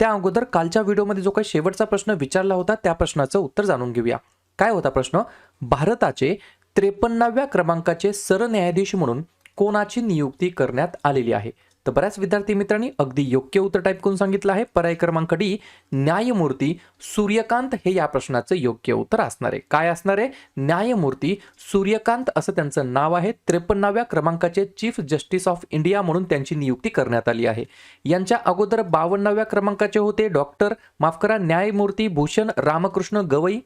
त्या अगोदर कालच्या व्हिडिओमध्ये जो काही शेवटचा प्रश्न विचारला होता त्या प्रश्नाचं उत्तर जाणून घेऊया. काय होता प्रश्न? भारताचे त्रेपन्नाव्या क्रमांकाचे सरन्यायाधीश म्हणून कोणाची नियुक्ती करण्यात आलेली आहे? तर बऱ्याच विद्यार्थी मित्रांनी अगदी योग्य उत्तर टाईप करून सांगितलं आहे. पर्याय क्रमांक डी न्यायमूर्ती सूर्यकांत हे या प्रश्नाचं योग्य उत्तर असणार आहे. काय असणार आहे? न्यायमूर्ती सूर्यकांत असं त्यांचं नाव आहे. त्रेपन्नाव्या क्रमांकाचे चीफ जस्टिस ऑफ इंडिया म्हणून त्यांची नियुक्ती करण्यात आली आहे. यांच्या अगोदर बावन्नाव्या क्रमांकाचे होते डॉक्टर माफ करा न्यायमूर्ती भूषण रामकृष्ण गवई.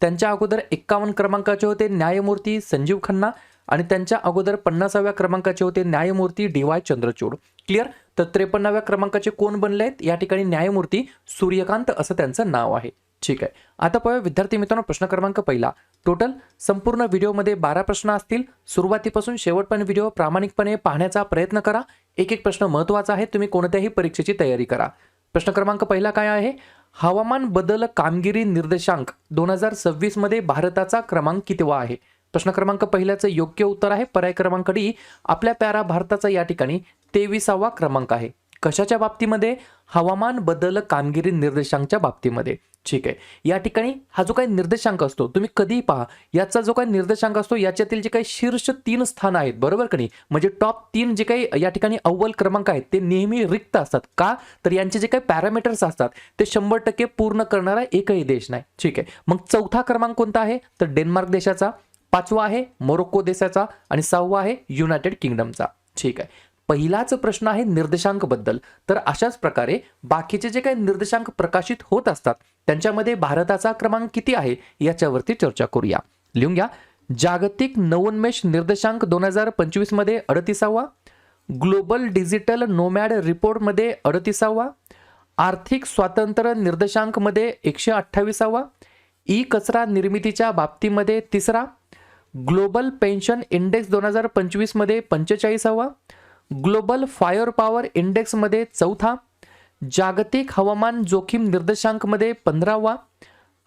त्यांच्या अगोदर एक्कावन्न क्रमांकाचे होते न्यायमूर्ती संजीव खन्ना. आणि त्यांच्या अगोदर पन्नासाव्या क्रमांकाचे होते न्यायमूर्ती डी वाय चंद्रचूड. क्लिअर तर त्रेपन्नाव्या क्रमांकाचे कोण बनले आहेत? या ठिकाणी न्यायमूर्ती सूर्यकांत असं त्यांचं नाव आहे. ठीक आहे. आता पाहूया विद्यार्थी मित्रांनो प्रश्न क्रमांक पहिला. टोटल संपूर्ण व्हिडिओमध्ये बारा प्रश्न असतील. सुरुवातीपासून शेवटपर्यंत व्हिडिओ प्रामाणिकपणे पाहण्याचा प्रयत्न करा. एक एक प्रश्न महत्त्वाचा आहे. तुम्ही कोणत्याही परीक्षेची तयारी करा. प्रश्न क्रमांक पहिला काय आहे? हवामान बदल कामगिरी निर्देशांक दोन हजार सव्वीसमध्ये भारताचा क्रमांक कितवा आहे? प्रश्न क्रमांक पहिल्याचं योग्य उत्तर आहे. पर्याय क्रमांक डी आपल्या प्यारा भारताचा या ठिकाणी तेविसावा क्रमांक आहे. कशाच्या बाबतीमध्ये? हवामान बदल कामगिरी निर्देशांकच्या बाबतीमध्ये. ठीक आहे. या ठिकाणी हा जो काही निर्देशांक असतो तुम्ही कधीही पहा याचा जो काही निर्देशांक असतो याच्यातील जे काही शीर्ष तीन स्थान आहेत बरोबर का नाही? म्हणजे टॉप तीन जे काही या ठिकाणी अव्वल क्रमांक आहेत ते नेहमी रिक्त असतात. का? तर यांचे जे काही पॅरामीटर्स असतात ते शंभर टक्के पूर्ण करणारा एकही देश नाही. ठीक आहे. मग चौथा क्रमांक कोणता आहे? तर डेन्मार्क देशाचा. पाचवा आहे मोरोक्को देशाचा आणि सहावा आहे युनायटेड किंगडमचा. ठीक आहे. पहिलाच प्रश्न आहे निर्देशांकबद्दल. तर अशाच प्रकारे बाकीचे जे काही निर्देशांक प्रकाशित होत असतात त्यांच्यामध्ये भारताचा क्रमांक किती आहे याच्यावरती चर्चा करूया. लिहून घ्या. जागतिक नवोन्मेष निर्देशांक दोन हजार पंचवीसमध्ये अडतीसावा. ग्लोबल डिजिटल नोमॅड रिपोर्टमध्ये अडतीसावा. आर्थिक स्वातंत्र्य निर्देशांकमध्ये एकशे अठ्ठावीसावा. ई कचरा निर्मितीच्या बाबतीमध्ये तिसरा. ग्लोबल पेन्शन इंडेक्स दोन हजार पंचवीसमध्ये पंचेचाळीसावा ग्लोबल फायर पॉवर इंडेक्समध्ये चौथा जागतिक हवामान जोखीम निर्देशांकमध्ये पंधरावा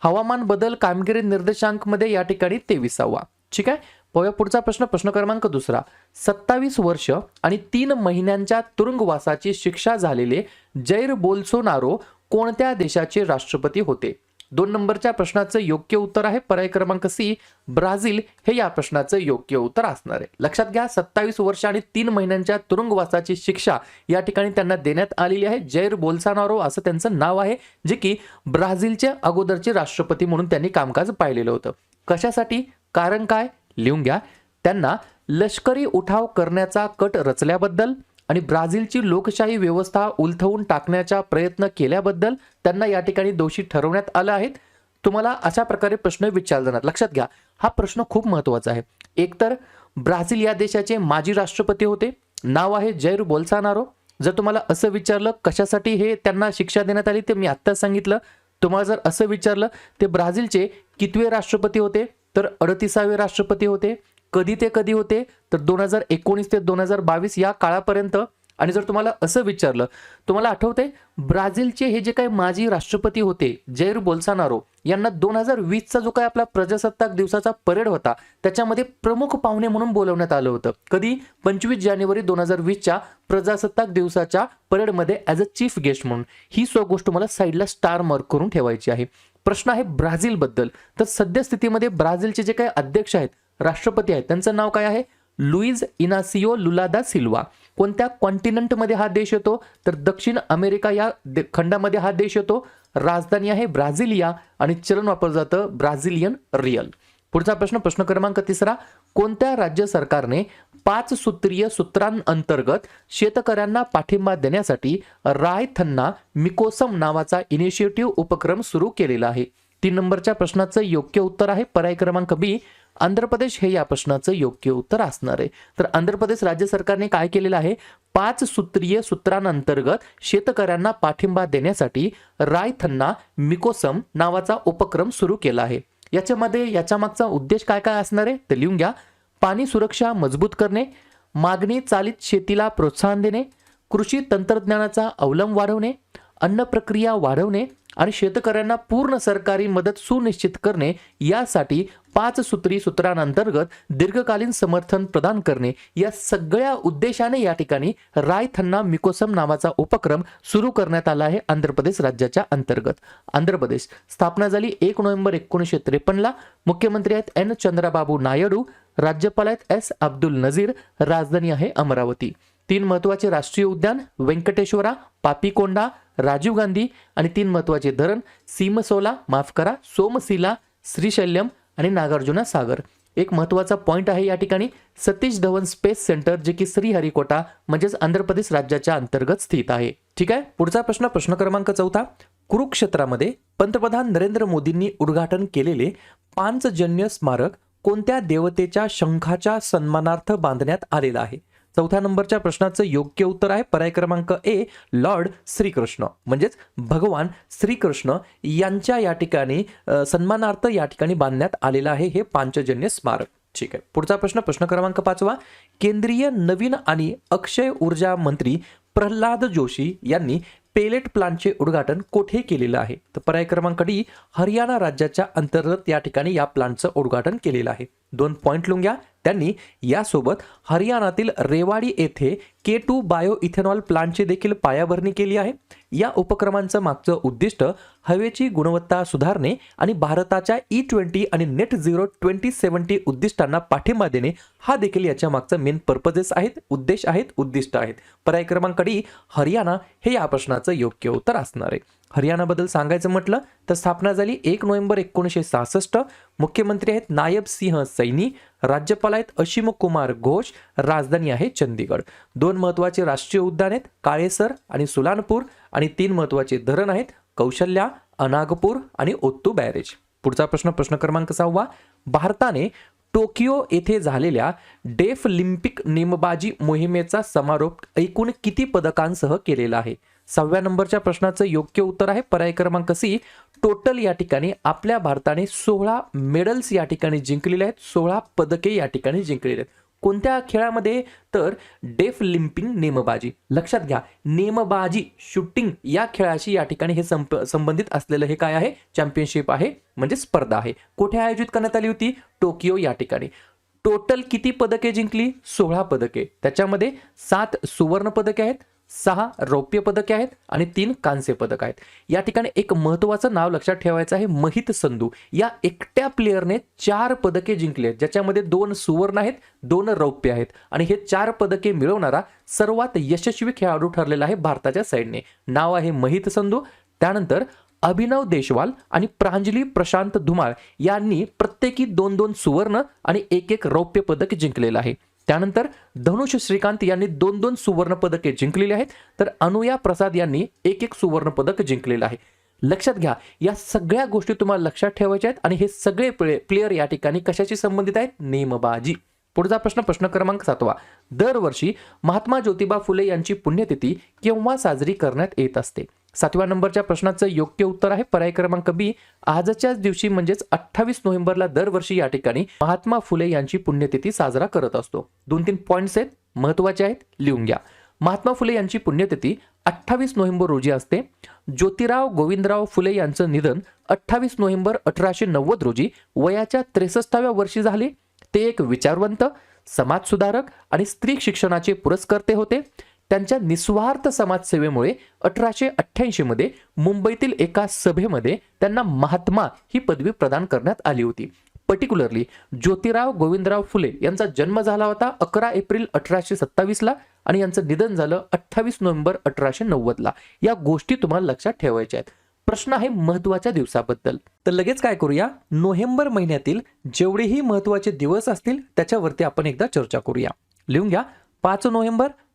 हवामान बदल कामगिरी निर्देशांकमध्ये या ठिकाणी तेविसावा. ठीक आहे? पाहूया पुढचा प्रश्न प्रश्न क्रमांक दुसरा. सत्तावीस वर्ष आणि तीन महिन्यांच्या तुरुंगवासाची शिक्षा झालेले जैर बोल्सोनारो कोणत्या देशाचे राष्ट्रपती होते? दोन नंबरच्या प्रश्नाचं योग्य उत्तर आहे. पर्याय क्रमांक सी ब्राझील हे या प्रश्नाचं योग्य उत्तर असणार आहे. लक्षात घ्या सत्तावीस वर्ष आणि तीन महिन्यांच्या तुरुंगवासाची शिक्षा या ठिकाणी त्यांना देण्यात आलेली आहे. जैर बोल्सानारो असं त्यांचं नाव आहे जे की ब्राझीलचे अगोदरचे राष्ट्रपती म्हणून त्यांनी कामकाज पाहिलेलं होतं. कशासाठी? कारण काय? लिहून घ्या. त्यांना लष्करी उठाव करण्याचा कट रचल्याबद्दल आणि ब्राझीलची लोकशाही व्यवस्था उलथवून टाकण्याचा प्रयत्न केल्याबद्दल त्यांना या ठिकाणी दोषी ठरवण्यात आलं आहेत. तुम्हाला अशा प्रकारे प्रश्न विचारले जाणार लक्षात घ्या. हा प्रश्न खूप महत्त्वाचा आहे. एकतर ब्राझील या देशाचे माजी राष्ट्रपती होते. नाव आहे जैर बोल्सानारो. जर तुम्हाला असं विचारलं कशासाठी हे त्यांना शिक्षा देण्यात आली ते मी आत्ताच सांगितलं. तुम्हाला जर असं विचारलं ते ब्राझीलचे कितवे राष्ट्रपती होते? तर अडतीसावे राष्ट्रपती होते. कधी ते कधी होते तर दोन हजार एकोणीस ते दोन हजार बावीस या काळापर्यंत. आणि जर तुम्हाला असं विचारलं तुम्हाला आठवतंय ब्राझीलचे हे जे काही माजी राष्ट्रपती होते जैर बोल्सानारो यांना दोन हजार वीसचा जो काही आपला प्रजासत्ताक दिवसाचा परेड होता त्याच्यामध्ये प्रमुख पाहुणे म्हणून बोलवण्यात आलं होतं. कधी? पंचवीस जानेवारी दोन हजार वीसच्या प्रजासत्ताक दिवसाच्या परेडमध्ये ॲज अ चीफ गेस्ट म्हणून. ही सो गोष्ट मला साईडला स्टार मार्क करून ठेवायची आहे. प्रश्न आहे ब्राझीलबद्दल. तर सद्यस्थितीमध्ये ब्राझीलचे जे काही अध्यक्ष आहेत राष्ट्रपती आहेत. त्यांचं नाव काय आहे? Luiz Inacio Lula da Silva. कोणत्या कॉन्टिनेंटमध्ये हा देश येतो? तर दक्षिण अमेरिका या दे- खंडामध्ये हा देश येतो. राजधानी आहे ब्राझिलिया आणि चलन वापरलं जातं ब्राझिलियन रियल. पुढचा प्रश्न प्रश्न क्रमांक तिसरा. कोणत्या राज्य सरकारने पाच सूत्रीय सूत्रांअंतर्गत शेतकऱ्यांना पाठिंबा देण्यासाठी रायथन्ना मिकोसम नावाचा इनिशिएटिव्ह उपक्रम सुरू केलेला आहे? तीन नंबरच्या प्रश्नाचं योग्य उत्तर आहे. पर्याय क्रमांक बी. आंध्र प्रदेश हे या प्रश्नाचं योग्य उत्तर असणार आहे. तर आंध्र प्रदेश राज्य सरकारने काय केलेलं आहे? पाच सूत्रीय सूत्रांअंतर्गत शेतकऱ्यांना पाठिंबा देण्यासाठी रायथन्ना मिकोसम नावाचा उपक्रम सुरू केला आहे. याच्यामध्ये याच्या मागचा उद्देश काय काय असणार आहे? ते लिहून घ्या. पाणी सुरक्षा मजबूत करणे मागणी चालित शेतीला प्रोत्साहन देणे कृषी तंत्रज्ञानाचा अवलंब वाढवणे अन्न प्रक्रिया वाढवणे आणि शेतकऱ्यांना पूर्ण सरकारी मदत सुनिश्चित करणे यासाठी पाच सूत्री सूत्रांअंतर्गत दीर्घकालीन समर्थन प्रदान करणे या सगळ्या उद्देशाने या ठिकाणी रायथन्ना मिकोसम नावाचा उपक्रम सुरू करण्यात आला आहे आंध्र प्रदेश राज्याच्या अंतर्गत. आंध्र प्रदेश स्थापना झाली एक नोव्हेंबर एकोणीसशे त्रेपन्नला. मुख्यमंत्री आहेत एन चंद्रबाबू नायडू राज्यपाल आहेत एस अब्दुल नझीर राजधानी आहे अमरावती. तीन महत्त्वाचे राष्ट्रीय उद्यान व्यंकटेश्वरा पापीकोंडा राजीव गांधी आणि तीन महत्त्वाचे धरण सीमसोला माफ करा सोमशिला श्रीशैल्यम आणि नागार्जुना सागर. एक महत्त्वाचा पॉईंट आहे या ठिकाणी सतीश धवन स्पेस सेंटर जे की श्रीहरिकोटा म्हणजेच आंध्र प्रदेश राज्याच्या अंतर्गत स्थित आहे. ठीक आहे? पुढचा प्रश्न प्रश्न क्रमांक चौथा. कुरुक्षेत्रामध्ये पंतप्रधान नरेंद्र मोदींनी उद्घाटन केलेले पांचजन्य स्मारक कोणत्या देवतेच्या शंखाच्या सन्मानार्थ बांधण्यात आलेलं आहे? चौथ्या नंबरच्या प्रश्नाचं योग्य उत्तर आहे. पर्याय क्रमांक ए लॉर्ड श्रीकृष्ण. म्हणजेच भगवान श्रीकृष्ण यांच्या या ठिकाणी सन्मानार्थ या ठिकाणी बांधण्यात आलेलं आहे हे पांचजन्य स्मारक. ठीक आहे. पुढचा प्रश्न प्रश्न क्रमांक पाचवा. केंद्रीय नवीन आणि अक्षय ऊर्जा मंत्री प्रल्हाद जोशी यांनी पेलेट प्लांटचे उद्घाटन कोठे केलेलं आहे? तर पर्याय क्रमांक डी हरियाणा राज्याच्या अंतर्गत या ठिकाणी या प्लांटचं उद्घाटन केलेलं आहे. दोन पॉईंट लिहून घ्या त्यांनी यासोबत हरियाणातील रेवाडी येथे के टू बायो इथेनॉल प्लांटची देखील पायाभरणी केली आहे. या उपक्रमांचं मागचं उद्दिष्ट हवेची गुणवत्ता सुधारणे आणि भारताच्या e ई ट्वेंटी आणि नेट झिरो ट्वेंटी सेव्हन्टी उद्दिष्टांना पाठिंबा देणे हा देखील याच्या मागचं मेन पर्पजेस आहेत उद्देश आहेत उद्दिष्ट आहेत. पर्याय क्रमांक डी हरियाणा हे या प्रश्नाचं योग्य उत्तर असणार आहे. हरियाणाबद्दल सांगायचं म्हटलं तर स्थापना झाली एक नोव्हेंबर एकोणीसशे सहासष्ट. मुख्यमंत्री आहेत नायब सिंह सैनी राज्यपाल आहेत अशिम कुमार घोष राजधानी आहे चंदीगड. दोन महत्त्वाचे राष्ट्रीय उद्यान आहेत काळेसर आणि सुलानपूर आणि तीन महत्त्वाचे धरण आहेत कौशल्या अनागपूर आणि ओत्तू बॅरेज. पुढचा प्रश्न प्रश्न क्रमांक सहावा. भारताने टोकियो येथे झालेल्या डेफ लिम्पिक नेमबाजी मोहिमेचा समारोप एकूण किती पदकांसह केलेला आहे? सहाव्या नंबरच्या प्रश्नाचं योग्य उत्तर आहे. पर्याय क्रमांक सी टोटल या ठिकाणी आपल्या भारताने सोळा मेडल्स या ठिकाणी जिंकलेले आहेत. सोळा पदके या ठिकाणी जिंकलेले आहेत. कोणत्या खेळामध्ये तर डेफ लिम्पिंग नेमबाजी? लक्षात घ्या नेमबाजी शूटिंग या खेळाशी या ठिकाणी हे संप संबंधित असलेलं हे काय आहे? चॅम्पियनशिप आहे म्हणजे स्पर्धा आहे. कुठे आयोजित करण्यात आली होती? टोकियो या ठिकाणी. टोटल किती पदके जिंकली? सोळा पदके. त्याच्यामध्ये सात सुवर्ण पदके आहेत. सहा रौप्य पदके आहेत आणि तीन कांस्य पदक आहेत. या ठिकाणी एक महत्वाचं नाव लक्षात ठेवायचं आहे महित संधू. या एकट्या प्लेअरने चार पदके जिंकली आहेत ज्याच्यामध्ये दोन सुवर्ण आहेत दोन रौप्य आहेत. आणि हे चार पदके मिळवणारा सर्वात यशस्वी खेळाडू ठरलेला आहे भारताच्या साईडने नाव आहे महित संधू त्यानंतर अभिनव देशवाल आणि प्रांजली प्रशांत धुमाळ. यांनी प्रत्येकी दोन दोन सुवर्ण आणि एक एक रौप्य पदक जिंकलेलं आहे. त्यानंतर धनुष श्रीकांत यांनी दोन दोन सुवर्ण पदके जिंकलेली आहेत. तर अनुया प्रसाद यांनी एक एक सुवर्ण पदक जिंकलेलं आहे. लक्षात घ्या या सगळ्या गोष्टी तुम्हाला लक्षात ठेवायच्या आहेत आणि हे सगळे प्ले प्लेयर या ठिकाणी कशाशी संबंधित आहेत? नेमबाजी. पुढचा प्रश्न प्रश्न क्रमांक सातवा. दरवर्षी महात्मा ज्योतिबा फुले यांची पुण्यतिथी केव्हा साजरी करण्यात येत असते? सातव्या नंबरच्या प्रश्नाचं योग्य उत्तर आहे. पर्याय क्रमांक बी आजच्याच दिवशी म्हणजेच अठ्ठावीस नोव्हेंबरला दरवर्षी या ठिकाणी महात्मा फुले यांची पुण्यतिथी साजरा करत असतो. दोन तीन पॉईंट्स आहेत महत्त्वाचे आहेत लिहून घ्या. महात्मा फुले यांची पुण्यतिथी अठ्ठावीस नोव्हेंबर रोजी असते. ज्योतिराव गोविंदराव फुले यांचं निधन अठ्ठावीस नोव्हेंबर अठराशे नव्वद रोजी वयाच्या त्रेसष्टाव्या वर्षी झाले. ते एक विचारवंत समाजसुधारक आणि स्त्री शिक्षणाचे पुरस्कर्ते होते. त्यांच्या निस्वार्थ समाजसेवेमुळे अठराशे अठ्ठ्याऐंशीमध्ये मुंबईतील एका सभेमध्ये त्यांना महात्मा ही पदवी प्रदान करण्यात आली होती. पर्टिक्युलरली ज्योतिराव गोविंदराव फुले यांचा जन्म झाला होता अकरा एप्रिल अठराशे सत्तावीसला आणि यांचं निधन झालं अठ्ठावीस नोव्हेंबर अठराशे नव्वदला या गोष्टी तुम्हाला लक्षात ठेवायच्या आहेत. प्रश्न आहे महत्त्वाच्या दिवसाबद्दल. तर लगेच काय करूया? नोव्हेंबर महिन्यातील जेवढेही महत्त्वाचे दिवस असतील त्याच्यावरती आपण एकदा चर्चा करूया. लिहून घ्या. पाच नोव्हेंबर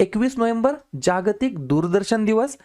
एकवीस नोव्हेंबर जागतिक दूरदर्शन दिवस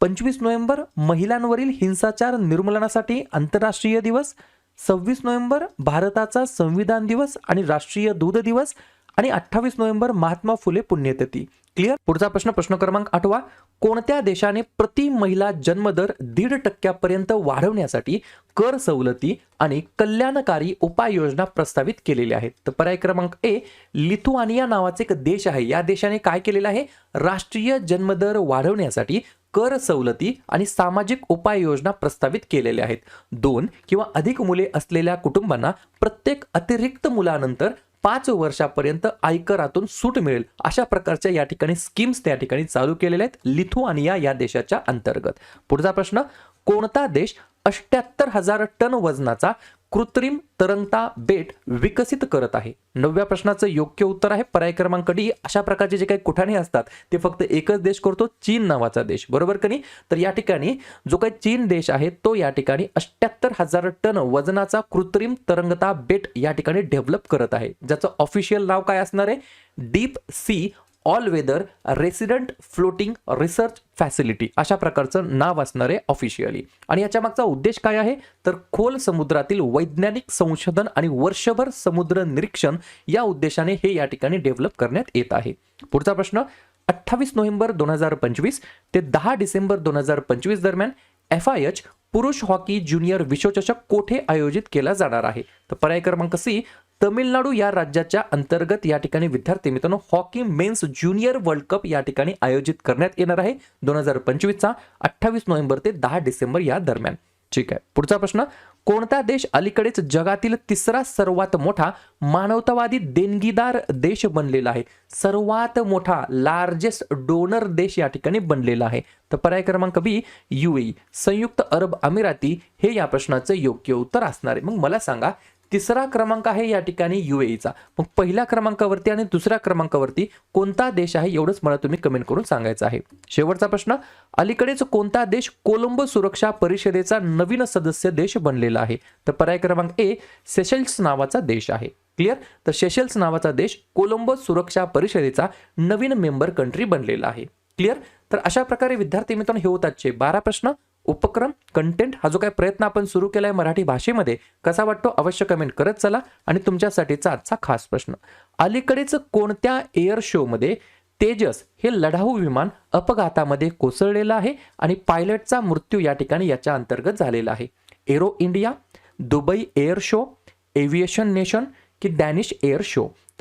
पंचवीस नोव्हेंबर महिलांवरील हिंसाचार निर्मूलनासाठी आंतरराष्ट्रीय दिवस सव्वीस नोव्हेंबर भारताचा संविधान दिवस आणि राष्ट्रीय दूध दिवस आणि अठ्ठावीस नोव्हेंबर महात्मा फुले पुण्यतिथी. क्लिअर पुढचा प्रश्न प्रश्न क्रमांक आठवा. कोणत्या देशाने प्रति महिला जन्मदर दीड टक्क्यापर्यंत वाढवण्यासाठी कर सवलती आणि कल्याणकारी उपाययोजना प्रस्तावित केलेल्या आहेत? तर पर्याय क्रमांक ए लिथुआनिया नावाचे एक देश आहे. या देशाने काय केलेलं आहे? राष्ट्रीय जन्मदर वाढवण्यासाठी कर सवलती आणि सामाजिक उपाययोजना प्रस्तावित केलेल्या आहेत. दोन किंवा अधिक मुले असलेल्या कुटुंबांना प्रत्येक अतिरिक्त मुलानंतर पाच वर्षापर्यंत आयकरातून सूट मिळेल अशा प्रकारच्या या ठिकाणी स्कीम्स त्या ठिकाणी चालू केलेल्या आहेत लिथुआनिया या देशाच्या अंतर्गत. पुढचा प्रश्न कोणता देश अष्ट्याहत्तर हजार टन वजनाचा कृत्रिम तरंगता बेट विकसित करत आहे. नवव्या प्रश्नाचं योग्य उत्तर आहे पर्याय क्रमांक डी अशा प्रकारचे जे काही कुठाने असतात ते फक्त एकच देश करतो चीन नावाचा देश. बरोबर का नाही? तर या ठिकाणी जो काही चीन देश आहे तो या ठिकाणी अष्ट्याहत्तर हजार टन वजनाचा कृत्रिम तरंगता बेट या ठिकाणी डेव्हलप करत आहे. ज्याचं ऑफिशियल नाव काय असणार आहे? Deep sea all weather resident floating research facility अशा प्रकारचं नाव असणार आहे ऑफिशियली आणि याच्या मागचा उद्देश काय आहे? तर खोल समुद्रातील वैज्ञानिक संशोधन आणि वर्षभर समुद्र निरीक्षण या उद्देशाने हे या ठिकाणी डेव्हलप करण्यात येत आहे. पुढचा प्रश्न अठ्ठावीस नोव्हेंबर दोन हजार पंचवीस ते दहा डिसेंबर दोन हजार पंचवीस दरम्यान एफ आय एच पुरुष हॉकी ज्युनियर विश्वचषक कोठे आयोजित केला जाणार आहे? तर पर्याय क्रमांक सी तमिळनाडू या राज्याच्या अंतर्गत या ठिकाणी विद्यार्थी मित्रांनो hockey men's junior world cup या ठिकाणी आयोजित करण्यात येणार आहे. दोन हजार पंचवीसचा अठ्ठावीस नोव्हेंबर ते दहा डिसेंबर या दरम्यान. ठीक आहे. पुढचा प्रश्न कोणता देश अलीकडेच जगातील तिसरा सर्वात मोठा मानवतावादी देणगीदार देश बनलेला आहे? सर्वात मोठा लार्जेस्ट डोनर देश या ठिकाणी बनलेला आहे. तर पर्याय क्रमांक बी युएई संयुक्त अरब अमिराती. हे या प्रश्नाचं योग्य उत्तर असणार आहे. मग मला सांगा तिसरा क्रमांक आहे या ठिकाणी युएईचा मग पहिल्या क्रमांकावरती आणि दुसऱ्या क्रमांकावरती कोणता देश आहे एवढंच मला तुम्ही कमेंट करून सांगायचं आहे. शेवटचा प्रश्न अलीकडेच कोणता देश कोलंबो सुरक्षा परिषदेचा नवीन सदस्य देश बनलेला आहे? तर पर्याय क्रमांक ए सेशल्स नावाचा देश आहे. क्लिअर तर सेशल्स नावाचा देश कोलंबो सुरक्षा परिषदेचा नवीन मेंबर कंट्री बनलेला आहे. क्लिअर तर अशा प्रकारे विद्यार्थी मित्रांनो हे होतातचे बारा प्रश्न. उपक्रम कंटेंट हा जो काही प्रयत्न आपण सुरू केला आहे मराठी भाषेमध्ये कसा वाटतो अवश्य कमेंट करत चला आणि तुमच्यासाठीचा आजचा खास प्रश्न. अलीकडेच कोणत्या एअर शोमध्ये तेजस हे लढाऊ विमान अपघातामध्ये कोसळलेलं आहे आणि पायलटचा मृत्यू या ठिकाणी याच्या अंतर्गत झालेला आहे? Aero India Dubai air show aviation nation की डॅनिश एअर शो